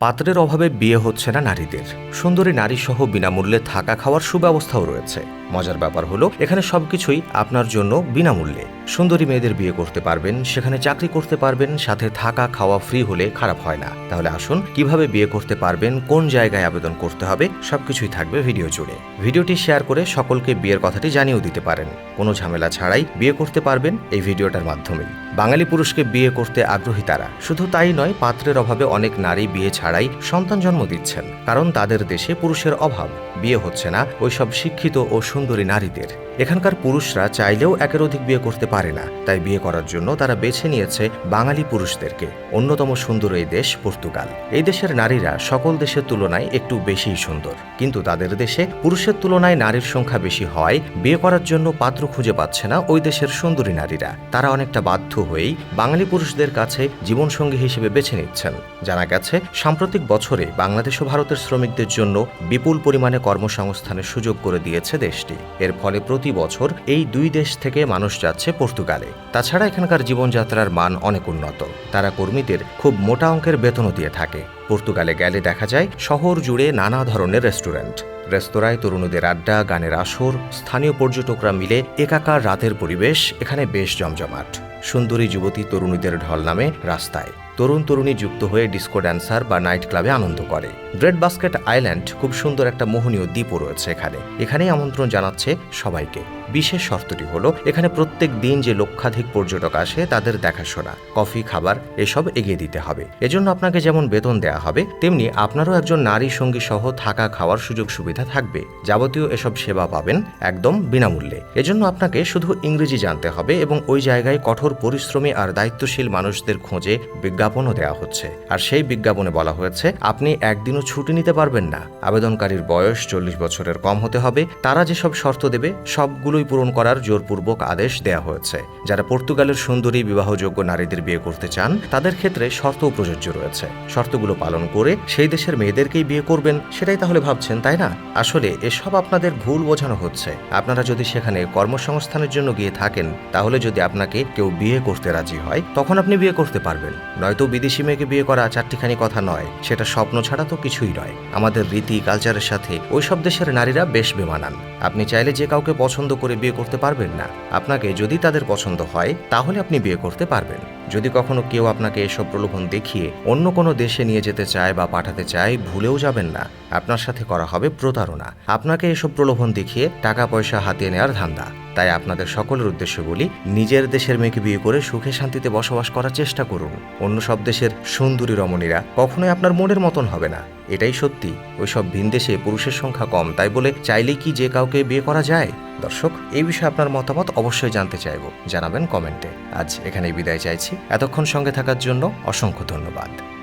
পাত্রের অভাবে বিয়ে হচ্ছে না নারীদের। সুন্দরী নারী সহ বিনামূল্যে থাকা খাওয়ার সুব্যবস্থাও রয়েছে। মজার ব্যাপার হলো, এখানে সবকিছুই আপনার জন্য বিনামূল্যে। সুন্দরী মেয়েদের বিয়ে করতে পারবেন, সেখানে চাকরি করতে পারবেন, সাথে থাকা খাওয়া ফ্রি হলে খারাপ হয় না। তাহলে আসুন, কীভাবে বিয়ে করতে পারবেন, কোন জায়গায় আবেদন করতে হবে, সবকিছুই থাকবে ভিডিও জুড়ে। ভিডিওটি শেয়ার করে সকলকে বিয়ের কথাটি জানিয়েও দিতে পারেন। কোনো ঝামেলা ছাড়াই বিয়ে করতে পারবেন এই ভিডিওটার মাধ্যমেই। বাঙালি পুরুষকে বিয়ে করতে আগ্রহী তারা। শুধু তাই নয়, পাত্রের অভাবে অনেক নারী বিয়ে ছাড়াই সন্তান জন্ম দিচ্ছেন, কারণ তাদের দেশে পুরুষের অভাব। বিয়ে হচ্ছে না, ওইসব শিক্ষিত ও সুন্দরী নারীদের। এখানকার পুরুষরা চাইলেও একের অধিক বিয়ে করতে পারে না, তাই বিয়ে করার জন্য তারা বেছে নিয়েছে বাঙালি পুরুষদেরকে, অন্যতম সুন্দর এই দেশ পর্তুগাল। এই দেশের নারীরা সকল দেশের তুলনায় একটু বেশিই সুন্দর, কিন্তু তাদের দেশে পুরুষের তুলনায় নারীর সংখ্যা বেশি হওয়ায় বিয়ে করার জন্য পাত্র খুঁজে পাচ্ছে না ওই দেশের সুন্দরী নারীরা। তারা অনেকটা বাধ্য হয়েই বাঙালি পুরুষদের কাছে জীবনসঙ্গী হিসেবে বেছে নিচ্ছেন। জানা গেছে, সাম্প্রতিক বছরে বাংলাদেশ ও ভারতের শ্রমিকদের জন্য বিপুল পরিমাণে কর্মসংস্থানের সুযোগ করে দিয়েছে দেশটি। এর ফলে প্রতি বছর এই দুই দেশ থেকে মানুষ যাচ্ছে পর্তুগালে। তাছাড়া এখানকার জীবনযাত্রার মান অনেক উন্নত। তারা কর্মীদের খুব মোটা অঙ্কের বেতনও দিয়ে থাকে। পর্তুগালে গেলে দেখা যায় শহর জুড়ে নানা ধরনের রেস্টুরেন্ট। রেস্তোরাঁয় তরুণীদের আড্ডা, গানের আসর, স্থানীয় পর্যটকরা মিলে একাকার রাতের পরিবেশ এখানে বেশ জমজমাট। সুন্দরী যুবতী তরুণীদের ঢল নামে রাস্তায়। তরুণ তরুণী যুক্ত হয়ে ডিস্কো ড্যান্সার বা নাইট ক্লাবে আনন্দ করে। ব্রেড বাস্কেট আইল্যান্ড খুব সুন্দর একটা মোহনীয় দ্বীপও রয়েছে এখানে। এখানেই আমন্ত্রণ জানাচ্ছে সবাইকে। বিশেষ শর্তটি হলো, এখানে প্রত্যেক দিন যে লক্ষাধিক পর্যটক আসে, তাদের দেখাশোনা কফি খাবার এসব এগিয়ে দিতে হবে। এজন্য আপনাকে যেমন বেতন দেওয়া হবে, তেমনি আপনারও একজন নারী সঙ্গী সহ থাকা খাওয়ার সুযোগ সুবিধা থাকবে। যাবতীয় এসব সেবা পাবেন একদম বিনামূল্যে। এজন্য আপনাকে শুধু ইংরেজি জানতে হবে এবং ওই জায়গায় কঠোর পরিশ্রমী আর দায়িত্বশীল মানুষদের খোঁজে বিজ্ঞাপনও দেওয়া হচ্ছে। আর সেই বিজ্ঞাপনে বলা হয়েছে, আপনি একদিনও ছুটি নিতে পারবেন না। আবেদনকারীর বয়স চল্লিশ বছরের কম হতে হবে। তারা যেসব শর্ত দেবে, সবগুলোই পূরণ করার জোরপূর্বক আদেশ দেওয়া হয়েছে। যারা পর্তুগালের সুন্দরী বিবাহযোগ্য নারীদের বিয়ে করতে চান, তাদের ক্ষেত্রে শর্তও প্রযোজ্য রয়েছে। শর্তগুলো পালন করে সেই দেশের মেয়েদেরকেই বিয়ে করবেন, সেটাই তাহলে ভাবছেন, তাই না? আসলে এসব আপনাদের ভুল বোঝানো হচ্ছে। আপনারা যদি সেখানে কর্মসংস্থানের জন্য গিয়ে থাকেন, তাহলে যদি আপনাকে কেউ বিয়ে করতে রাজি হয়, তখন আপনি বিয়ে করতে পারবেন। নয়তো বিদেশি মেয়েকে বিয়ে করা চারটিখানি কথা নয়। সেটা স্বপ্ন ছাড়া তো কিছুই নয়। আমাদের রীতি, কালচারের সাথে ওই সব দেশের নারীরা বেশ বেমানান। আপনি চাইলে যে কাউকে পছন্দ করে বিয়ে করতে পারবেন না। আপনাকে যদি তাদের পছন্দ হয়, তাহলে আপনি বিয়ে করতে পারবেন। যদি কখনো কেউ আপনাকে এসব প্রলোভন দেখিয়ে অন্য কোনো দেশে নিয়ে যেতে চায় বা পাঠাতে চায়, ভুলেও যাবেন না। আপনার সাথে করা হবে প্রতারণা। আপনাকে এসব প্রলোভন দেখিয়ে টাকা পয়সা হাতিয়ে নেওয়ার ধান্দা। তাই আপনাদের সকলের উদ্দেশ্য বলি, নিজের দেশের মেয়েকে বিয়ে করে সুখে শান্তিতে বসবাস করার চেষ্টা করুন। অন্য সব দেশের সুন্দরী রমণীরা কখনোই আপনার মনের মতন হবে না। এটাই সত্যি। ওইসব ভিনদেশে পুরুষের সংখ্যা কম, তাই বলে চাইলেই কি যে কাউকে বিয়ে করা যায়? দর্শক, এই বিষয়ে আপনার মতামত অবশ্যই জানতে চাইব। জানাবেন কমেন্টে। আজ এখানেই বিদায় চাইছি। এতক্ষণ সঙ্গে থাকার জন্য অসংখ্য ধন্যবাদ।